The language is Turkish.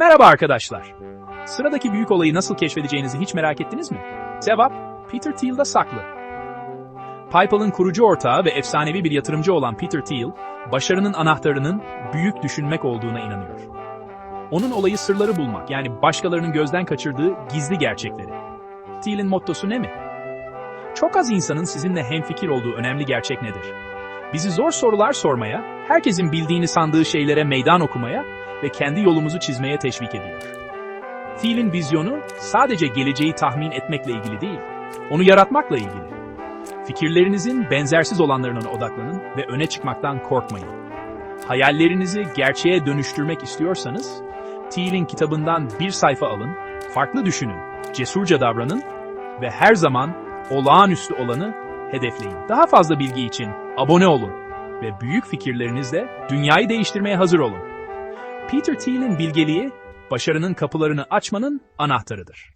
Merhaba arkadaşlar. Sıradaki büyük olayı nasıl keşfedeceğinizi hiç merak ettiniz mi? Cevap, Peter Thiel'da saklı. PayPal'ın kurucu ortağı ve efsanevi bir yatırımcı olan Peter Thiel, başarının anahtarının büyük düşünmek olduğuna inanıyor. Onun olayı sırları bulmak, yani başkalarının gözden kaçırdığı gizli gerçekleri. Thiel'in mottosu ne mi? Çok az insanın sizinle hemfikir olduğu önemli gerçek nedir? Bizi zor sorular sormaya, herkesin bildiğini sandığı şeylere meydan okumaya ve kendi yolumuzu çizmeye teşvik ediyor. Thiel'in vizyonu sadece geleceği tahmin etmekle ilgili değil, onu yaratmakla ilgili. Fikirlerinizin benzersiz olanlarına odaklanın ve öne çıkmaktan korkmayın. Hayallerinizi gerçeğe dönüştürmek istiyorsanız, Thiel'in kitabından bir sayfa alın, farklı düşünün, cesurca davranın ve her zaman olağanüstü olanı hedefleyin. Daha fazla bilgi için abone olun ve büyük fikirlerinizle dünyayı değiştirmeye hazır olun. Peter Thiel'in bilgeliği, başarının kapılarını açmanın anahtarıdır.